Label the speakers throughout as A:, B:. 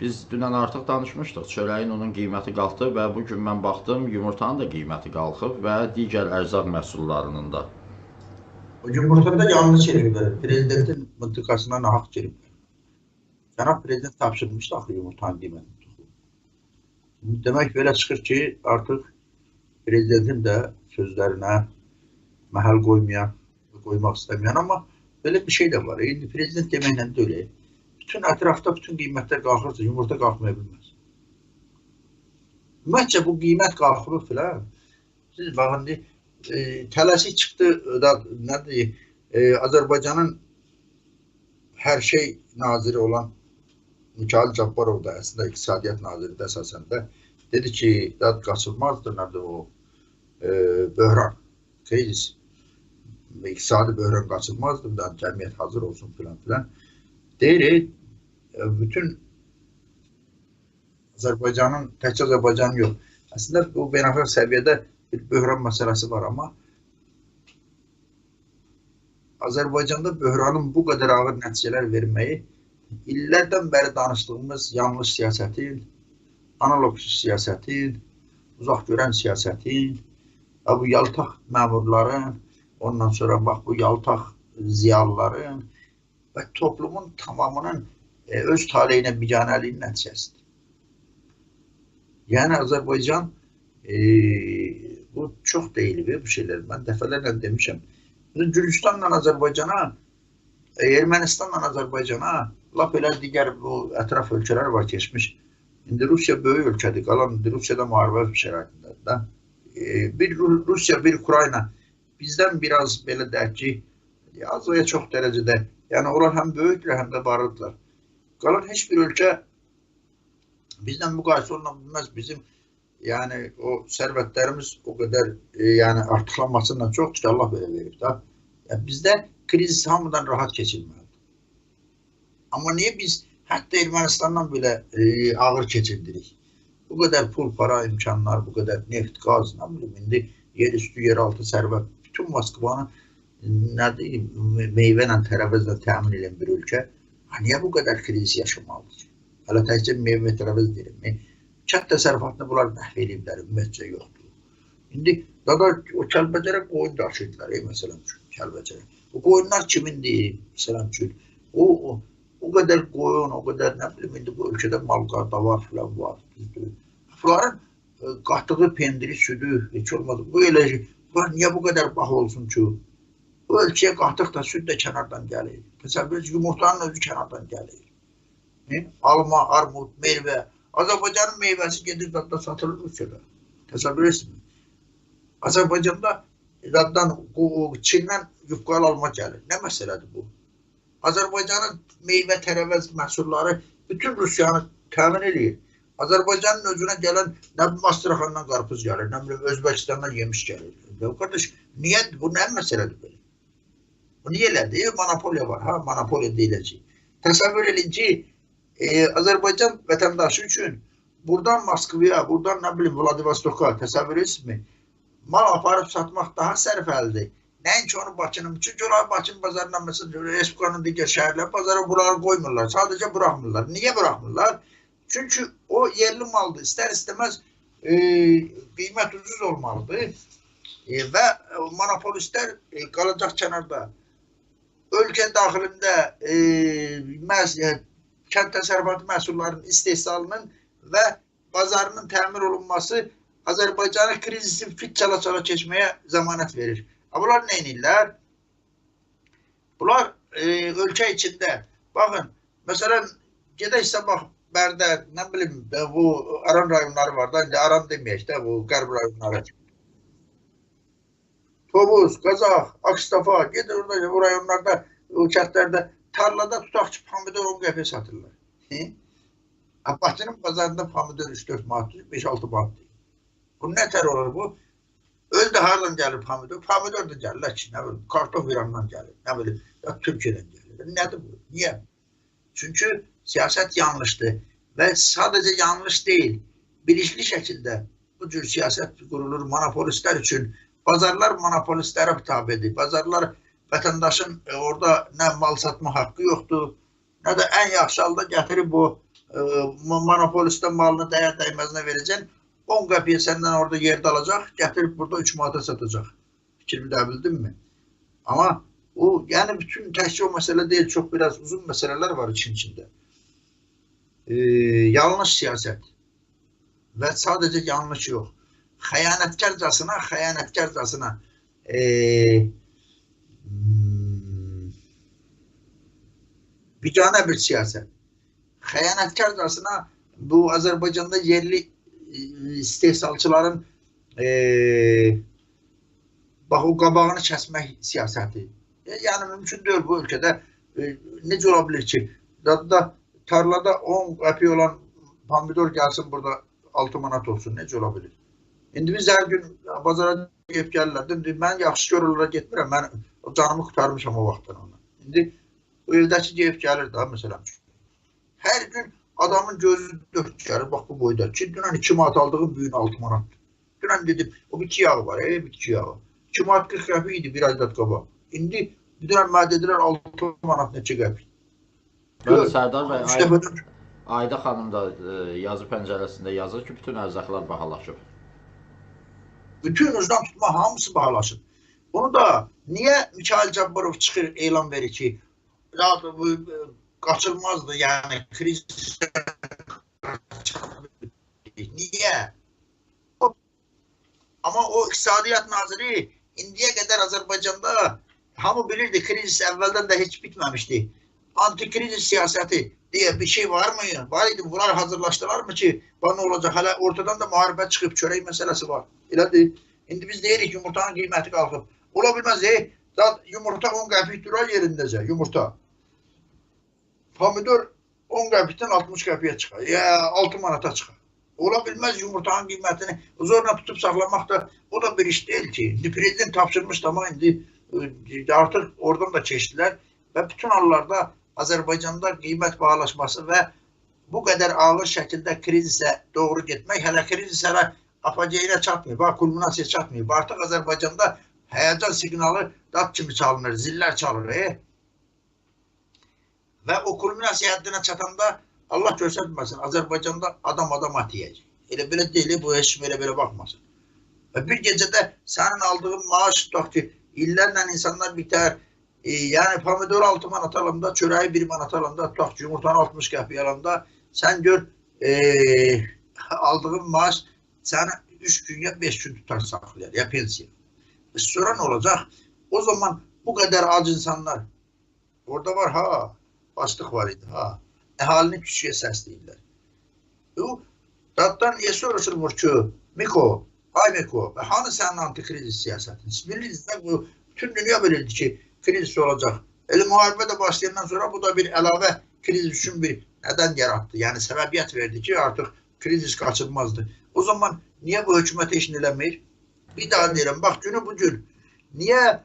A: Biz dünən artıq danışmışdıq. Çörəyin onun qiyməti qalxdı və bu gün mən baxdım, yumurtanın da qiyməti qalxıb və digər ərzaq məhsullarının da.
B: Yumurtada yanlış eləyiblər. Prezidentin mıntıqasına nahaq giriblər. Cənab prezident tapşırmışdı axı yumurtanın qiymətini. Demək belə çıxır ki, artıq prezidentin də sözlərinə məhəl qoymayan, qoymaq istəməyən, amma belə bir şey də var. İndi prezident deməklə də elə. Bütün ətrafda bütün qiymətlər qalxırsa, yumurta qalxmaya bilməz. Ümumiyyətcə bu qiymət qalxırır filan. Siz baxın, e, tələsik çıxdı da nədir? E, Azərbaycanın hər şey naziri olan Mikhail Cabbarov da əslində iqtisadiyyat naziri də əsasən də dedi ki, dad qaçılmazdır nədir o e, böhran, krizis, iqtisadi böhran qaçılmazdır da cəmiyyət hazır olsun filan filan. Deyir, bütün Azərbaycanın, təkcə Azərbaycanın yox. Əslində bu beynəlxalq səviyyədə bir böhran məsələsi var, amma Azərbaycanda böhranın bu qədər ağır nəticələr verməyi illərdən bəri danışdığımız yanlış siyasətin, analog siyasətin, uzaq görən siyasətin, bu yaltaq məmurların, ondan sonra bax bu yaltaq ziyalıların və toplumun tamamının e, öz taleyinə biganəliyin nəticəsidir. Yəni Azərbaycan e, bu çox deyilib bu şeylər. Mən dəfələrlə demişəm. Gürcüstanla Azərbaycana, e, Ermənistanla Azərbaycana, lap elə digər bu ətraf ölkələr var keçmiş. İndi Rusiya böyük ölkədir, qalan Rusiyada müharibə şəraitindədir da. E, bir Rusiya, bir Ukrayna bizdən biraz belə deyək ki, az və ya çox dərəcədə, yəni onlar həm böyüklər, həm də varlıdırlar. Qalan heç bir ölkə bizdən müqayisə oluna bilməz. Bizim yəni o sərvətlərimiz o qədər e, yəni artıqlanmasından çoxdur ki, Allah belə verib də. Yəni, bizdə krizis hamıdan rahat keçilməlidir. Amma niyə biz hətta Ermənistandan belə e, ağır keçirdirik? Bu qədər pul, para, imkanlar, bu qədər neft, qaz, nə bilim, indi yer üstü, yer altı sərvət, bütün Moskvanı nədir, meyvə ilə, tərəvəzlə təmin edən bir ölkə, niyə bu qədər kriz yaşamalıdır? Hələ təkcə meyvə tərəvəz deyirəm. Kənd təsərrüfatını bunlar məhv ediblər, ümumiyyətcə yoxdur. İndi dada o Kəlbəcərə qoyun daşıyırdılar, ey, məsələn üçün, Kəlbəcərə. O qoyunlar kimindir, məsələn üçün? O, o, o qədər qoyun, o qədər, nə bilim, indi bu ölkədə mal qarda var, filan var, düzdür. Bunların e, qatdığı pendiri, südü, heç olmadı. Bu elə, bunlar niyə bu qədər baha olsun ki? Bu ölkəyə qatıq da, süd də kənardan gəlir. Təsəvvür yumurtanın özü kənardan gəlir. E? Alma, armud, meyvə, Azərbaycanın meyvəsi gedir dadda satılır Rusiyada. Təsəvvür etsin. Azərbaycanda daddan, Çindən yufqalı alma gəlir. Nə məsələdir bu? Azərbaycanın meyvə tərəvəz məhsulları bütün Rusiyanı təmin edir. Azərbaycanın özünə gələn nə Astraxandan qarpız gəlir, nə bilim Özbəkistandan yemiş gəlir. Ya qardaş, niyə bu nə məsələdir belə? Niyə elədir? Monopoliya var, ha, monopoliya deyiləcək. Təsəvvür edin ki, e, Azərbaycan vətəndaşı üçün buradan Moskvaya, buradan nə bilim Vladivostoka təsəvvür etsinmi? Mal aparıb satmaq daha sərfəlidir. Nəinki onu Bakının, çünki onlar Bakının bazarından məsələn Respublikanın digər şəhərlər bazara bunları qoymurlar. Sadəcə buraxmırlar. Niyə buraxmırlar? Çünki o yerli maldır. İstər istəməz e, qiymət ucuz olmalıdır. E, və monopolistlər e, qalacaq kənarda. Ölkə daxilində e, məhz kənd təsərrüfatı məhsullarının istehsalının və bazarının təmin olunması Azərbaycanı krizisin fit çala-çala keçməyə zəmanət verir. Bunlar nə edirlər? Bunlar e, ölkə içində, baxın, məsələn, gedəksə bax, Bərdə, nə bilim, bu Aran rayonları var da, indi Aran deməyək də, bu qərb rayonları. Tovuz, Qazaq, Akstafa, gedir orada, bu rayonlarda, o kəndlərdə tarlada tutaq ki, pomidor 10 qəpiyə satırlar. Bakının bazarında pomidor 3-4 manatdır, 5-6 manatdır. Bu nə tər olur bu? Özü də hardan gəlir pomidor? Pomidor da gəlirlər ki, nə bilim, kartof İrandan gəlir, nə bilim, ya Türkiyədən gəlir. Nədir bu? Niyə? Çünki siyasət yanlışdır və sadəcə yanlış deyil, bilinçli şəkildə bu cür siyasət qurulur monopolistlər üçün. Bazarlar monopolistlərə tabedir. Bazarlar vətəndaşın e, orada nə mal satma haqqı yoxdur, nə də ən yaxşı halda gətirib bu e, monopolistə malını dəyər dəyməzinə verəcəksən. 10 qəpiyə səndən orada yerdə alacaq, gətirib burada 3 manata satacaq. Fikrimi də bildinmi? Amma o yəni bütün təkcə o məsələ deyil, çox biraz uzun məsələlər var için içində. E, yanlış siyasət və sadəcə yanlış yox. Xəyanətkarcasına, xəyanətkarcasına e, hmm, biganə bir siyasət. Xəyanətkarcasına bu Azərbaycanda yerli e, istehsalçıların e, bax o qabağını kəsmək siyasəti. E, yəni mümkün deyil bu ölkədə e, necə ola bilər ki, dadda tarlada 10 qəpik olan pomidor gəlsin burada 6 manat olsun. Necə ola bilər? İndi biz hər gün bazara gedib gəlirlər. İndi mən yaxşı görürlər getmirəm. Mən o canımı qurtarmışam o vaxtdan ona. İndi o evdəki gedib gəlir də məsələn. Hər gün adamın gözü dörd gəlir. Bax bu boyda. Ki dünən 2 manat aldığım bu gün 6 manat. Dünən dedim o bitki yağı var, e, bitki yağı. 2 manat 40 qəpik idi bir aydan qabaq. İndi dənə mənə dedilər 6 manat neçə qəpik.
A: Bəli, Sərdar bəy, Ayda xanım da e, yazı pəncərəsində yazır ki, bütün ərzaqlar bahalaşıb.
B: Bütün ucdan tutma hamısı bahalaşır. Bunu da niye Mikhail Cabbarov çıxır elan verir ki, ya da bu e, qaçılmazdı yani kriz niye? O- Ama o İqtisadiyyat Naziri indiyə qədər Azərbaycanda hamı bilirdi kriz əvvəldən də heç bitməmişdi. Antikriz siyasəti diye bir şey var mı? Var idi. Bunlar hazırlaştılar mı ki, bana ne olacak? Hala ortadan da muharebe çıkıp çörek meselesi var. Elədir. İndi biz deyirik yumurtanın qiyməti qalxıb. Ola bilməz, e, zat yumurta 10 qəpik durar yerindəcə, yumurta. Pomidor 10 qəpikdən 60 qəpiyə çıxar. Ya 6 manata çıxar. Ola bilməz yumurtanın qiymətini zorla tutub saxlamaq da o da bir iş deyil ki. İndi prezident tapşırmışdı ama indi e, artıq oradan da keçdilər və bütün hallarda Azərbaycanda qiymət bahalaşması və bu qədər ağır şəkildə krizisə doğru getmək hələ kriz hələ apogeyinə çatmıyor, bax kulminasiyaya çatmıyor. Artıq Azərbaycanda həyəcan siqnalı dat kimi çalınır, zillər çalır. E? Və o kulminasiya həddinə çatanda Allah göstərməsin, Azərbaycanda adam adam atıyacaq. Elə belə deyil, bu heç kim elə belə baxmasın. Və bir gecədə sənin aldığın maaş tutaq ki, illərlə insanlar bitər, e, yəni pomidor 6 manat alanda, çörəyi 1 manat alanda, tutaq ki, yumurtanı 60 qəpik alanda, sən gör e, aldığın maaş səni 3 gün ya 5 gün tutar saxlayar, ya pensiya. E, sonra nə olacaq? O zaman bu qədər ac insanlar, orada var ha, başlıq var idi ha, əhalini küçüyə səsləyirlər. Bu, daddan niyə soruşulmur ki, Miko, ay Miko, hanı sənin antikriz siyasətin? Bilirsiniz bu, bütün dünya bilirdi ki, kriz olacaq. Elə müharibə də başlayandan sonra bu da bir əlavə kriz üçün bir nədən yaratdı. Yəni səbəbiyyət verdi ki, artıq kriz qaçılmazdı. O zaman niyə bu hökumət heç eləmir? Bir daha deyirəm, bax günü bu gün niyə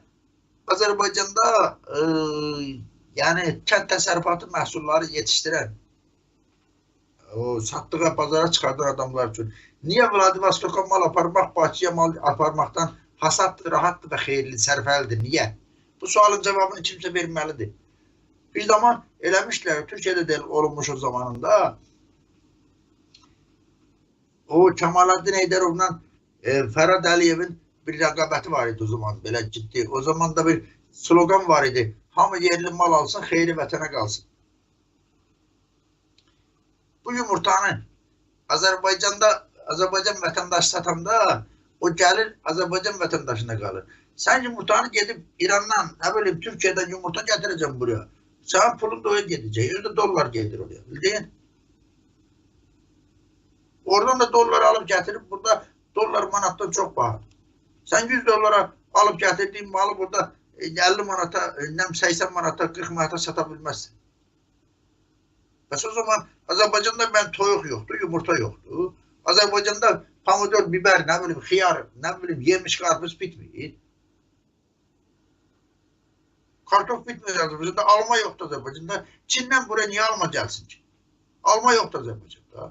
B: Azərbaycanda e, yəni kənd təsərrüfatı məhsulları yetişdirən o satdığı bazara çıxardan adamlar üçün niyə Vladivostoka mal aparmaq, Bakıya mal aparmaqdan hasaddır, rahatdır və xeyirli, sərfəlidir? Niyə? Bu sualın cavabını kimsə verməlidir. Bir zaman eləmişlər, Türkiyədə də olunmuş o zamanında. O Kemalettin Heydərovla e, Fərad Əliyevin bir rəqabəti var idi o zaman, belə ciddi. O zaman da bir slogan var idi. Hamı yerli mal alsın, xeyri vətənə qalsın. Bu yumurtanı Azərbaycanda Azərbaycan vətəndaşı satanda o gəlir Azərbaycan vətəndaşına qalır. Sən yumurtanı gedib İrandan, nə bilim Türkiyədən yumurta gətirəcəm buraya. Sənin pulun da oraya gedəcək. Özdə dollar gedir oraya. Bildin? Oradan da dollar alıp gətirib burada dollar manatdan çox bahadır. Sən 100 dollara alıb gətirdiyin malı burada e, 50 manata, e, nəm 80 manata, 40 manata sata bilməzsən. Bəs o zaman Azərbaycanda mən toyuq yoxdur, yumurta yoxdur. Azərbaycanda pomidor, biber, nə bilim, xiyar, nə bilim, yemiş qarpız bitmir. Kartof bitmir Azərbaycanda, alma yoxdur Azərbaycanda. Çindən buraya niyə alma gəlsin ki? Alma yoxdur Azərbaycanda.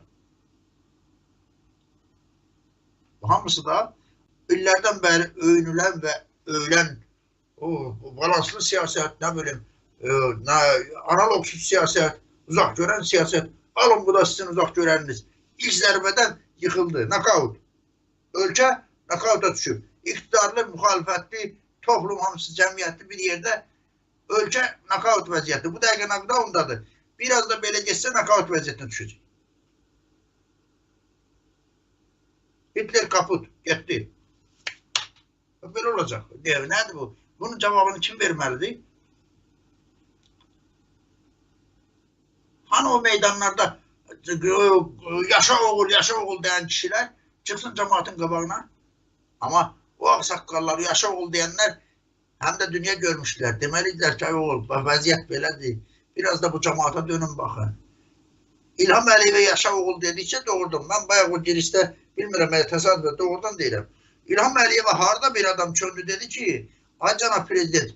B: Hamısı da illərdən bəri öyünülən və öyülən o, o balanslı siyasət, nə bilim, e, nə, analogsuz siyasət, uzaq görən siyasət Alın bu da sizin uzaq görəniniz. İlk zərbədən yıxıldı. Nokaut. Ölkə nokauta düşüb. İqtidarlı, müxalifətli, toplum hamısı cəmiyyətli bir yerdə ölkə nokaut vəziyyəti. Bu dəqiqə knockdowndadır. Biraz da belə getsə nokaut vəziyyətinə düşəcək. Hitler kaput, getdi. Belə olacaq. Deyə, nədir bu? Bunun cavabını kim verməlidir? Hani o meydanlarda yaşa oğul, yaşa oğul deyən kişilər çıksın cemaatin qabağına. Ama o aksakallar, yaşa oğul diyenler hem de dünya görmüşler. Demelidirler ki oğul, vəziyyət belədir. Biraz da bu cemaata dönün bakın. İlham Əliyevə yaşa oğul dedikçe doğurdum. Ben bayağı o girişte bilmirəm, mən təsadüfə doğrudan deyirəm. İlham Əliyevə harda bir adam çöndü dedi ki, ay cənab prezident,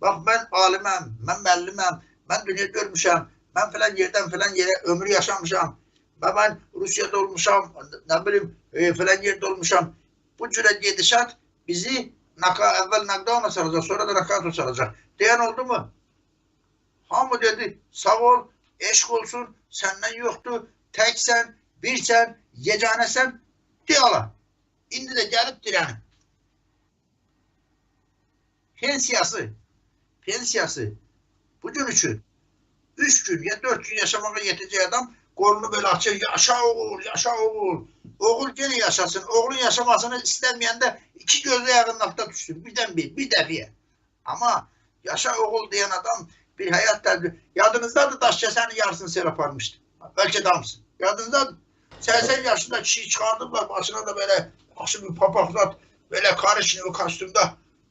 B: bax mən aliməm, mən müəlliməm, mən dünya görmüşəm, mən filan yerdən filan yerə ömür yaşamışam və mən Rusiyada olmuşam, nə bilim e, filan yerdə olmuşam. Bu cürə gedişat bizi naka, əvvəl knockdown'a saracaq, sonra da nakauta saracaq. Deyən oldu mu? Hamı dedi, sağ ol, eşq olsun, səndən yoxdur, təksən, birsən, yeganəsən, de ala. İndi də gəlib dirənib. Pensiyası, pensiyası bugün üçün 3 gün ya 4 gün yaşamağa yetecek adam kolunu böyle açıyor. Yaşa oğul, yaşa oğul. Oğul gene yaşasın. Oğlun yaşamasını istemeyen de iki gözle yakınlıkta düşsün. Birden bir, bir defiye. Ama yaşa oğul diyen adam bir hayat tercih. Yadınızdadır Daşkesen'in yarısını Serap almıştı. Belki damsın. Yadınızda 80 yaşında kişiyi çıkardılar. Başına da böyle başı bir papaklat böyle karışın o kostümde.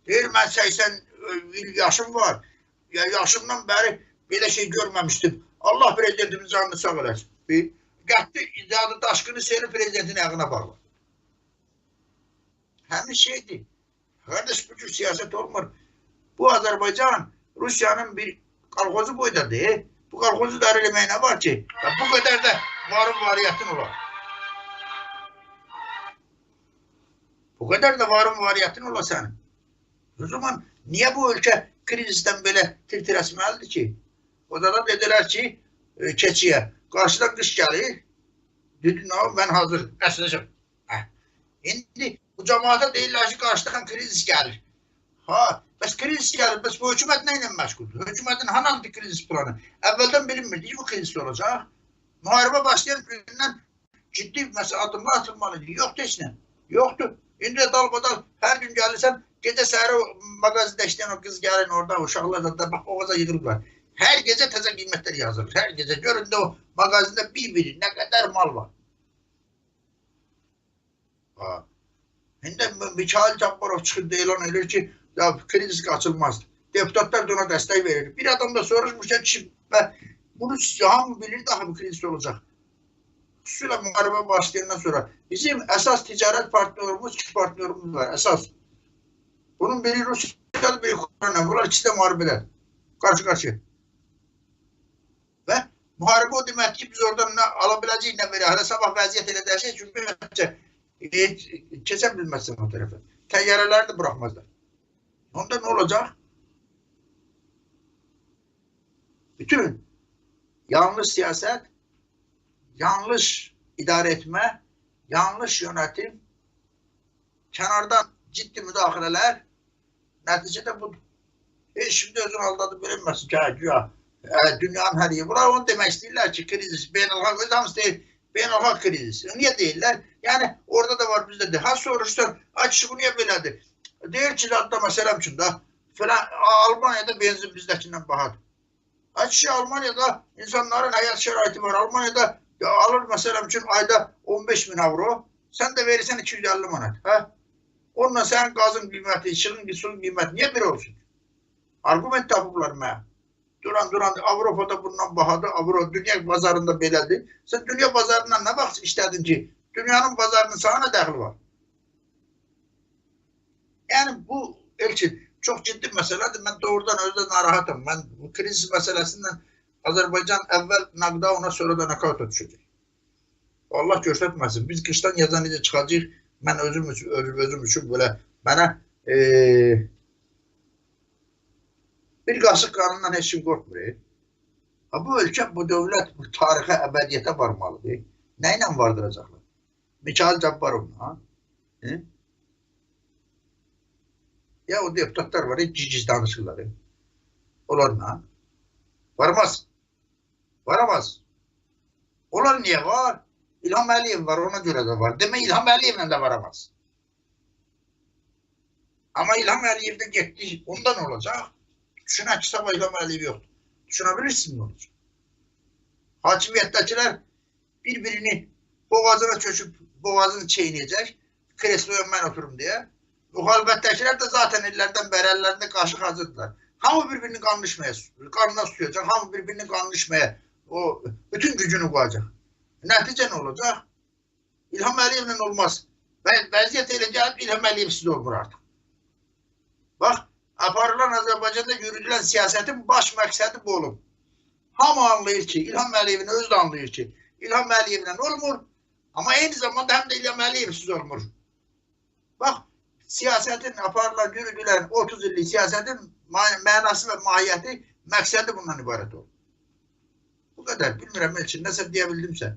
B: Değil ben 80 yaşım var. Ya yaşımdan beri böyle şey görmemiştim. Allah prezidentimiz canını sağ. Bir Gətdi icadı daşqını seni prezidentin ayağına bağlı. Həmin şeydir. Kardeş bu cür siyaset olmur. Bu Azerbaycan Rusya'nın bir kalkozu boydadır. Bu kalkozu da eləməyə nə var ki? Ya bu kadar da varın variyyatın olar. Bu kadar da varın variyyatın olar senin. O zaman niye bu ülke krizisten böyle tir-tir əsməlidir ki? O da dediler ki e, keçiye karşıdan kış gelir. Dedi no ben hazır. Əsəcəm. Hə. İndi bu cemaate deyirlər ki karşıdan kriz gelir. Ha, bəs kriz gelir. Bəs bu hükümet neyle məşğuldur? Hükümetin hangi anti-kriz planı? Evvelden bilinmirdi. Bu kriz olacak. Muharebe başlayan gündən ciddi mesela adımlar atılmalıydı. Yoktu heç nə. Yoktu. İndi de dalbadal her gün gelirsen gece səhərə mağazada işleyen o kız gelin orada uşaqlar da bak o kadar yığılıblar. Her gece teze kıymetler yazılır. Her gece görün de o magazinde bir biri ne kadar mal var. Ha. Şimdi Mikhail Cabbarov çıkıp elan edir ki ya kriz kaçılmaz. Deputatlar da ona destek verir. Bir adam da soruşmuş ki bunu hamı bilir daha bir kriz olacak. Xüsusilə müharibə başlayandan sonra bizim əsas ticarət partnyorumuz, iki partnyorumuz var, əsas. Bunun biri Rusiyalı, biri Ukrayna. Bunlar ikisi də müharibələr. Qarşı qarşı. Və müharibə o demək ki, biz oradan nə ala biləcəyik, sabah vəziyyət elə dəyişək, çünki bəlkə e, keçə bilməzsən o tərəfə. Təyyarələri də buraxmazlar. Onda nə olacaq? Bütün yanlış siyaset, yanlış idare etme, yanlış yönetim, kenardan ciddi müdahaleler, neticede bu. E şimdi özün aldadı bilinmesin ki, güya dünyanın her yeri. Bunlar onu demek istiyorlar ki kriz, beynelhalk, ödemiz değil, beynelhalk kriz. Niye değiller? Yani orada da var bizde de. Ha soruştur, aç bu niye böyledir? Deyir ki, hatta mesela için da falan, Almanya'da benzin bizdekinden bahadır. Açışı Almanya'da insanların hayat şəraiti var. Almanya'da ya alır mesela için ayda 15 bin avro. Sen de verirsen 250 manat. Ha? Onunla sen gazın kıymeti, işığın, suyun kıymeti niye bir olsun? Argument tapıblar mı? Duran duran Avrupa'da bundan bahadır. Avrupa dünya pazarında belədir. Sen dünya pazarından ne vaxt işledin ki? Dünyanın pazarının sana ne dəxli var? Yani bu Elçin çok ciddi meseledir. Ben doğrudan özde narahatım. Ben bu kriz meselesinden Azerbaycan evvel knockdown'a sonra da nakavta düşecek. Allah göstermesin. Biz kıştan yazan necə çıxacaq. Ben özüm üçün, özüm, özüm üçün böyle bana ee, bir qaşıq qanından heç kim qorxmur. Ha, bu ölkə, bu dövlət bu tarixə, əbədiyyətə varmalıdır. Nə ilə vardıracaqlar? Mikhail Cabbarovla. Hı? Ya o deputatlar var, ya, cicis danışırlar. Onlarla. Varmaz. Varamaz. Onlar niye var? İlham Əliyev var, ona göre de var. Demek İlham Əliyevlə de varamaz. Ama İlham Əliyev de gitti, ondan olacak. Düşünək ki, İlham Əliyev yoktur. Düşünebilirsin ne olacak? Hakimiyyətdəkilər bir-birini boğazına çöküp boğazını çeyneyecek. Kresloya ben oturum diye. Muhalefettekiler de zaten ellerden beri ellerinde kaşık hazırdılar. Hamı birbirini kanlaşmaya, kanına suyacak. Hamı birbirini kanlaşmaya o bütün gücünü koyacak. Netice ne olacak? İlham Əliyevlə olmaz. Və- Vəziyyət elə gəlib İlham Əliyevsiz olmur artıq. Bax, aparılan Azərbaycanda yürüdülən siyasətin baş məqsədi bu olub. Hamı anlayır ki, İlham Əliyevin özü də anlayır ki, İlham Əliyevlə olmur, amma eyni zamanda həm də İlham Əliyevsiz olmur. Bax, siyasetin aparılan, yürüdülen 30 illik siyasetin ma- mənası ve mahiyyəti, məqsədi bundan ibarət olur. Bu kadar. Bilmirəm Elçin, nəsə deyə bildimsə.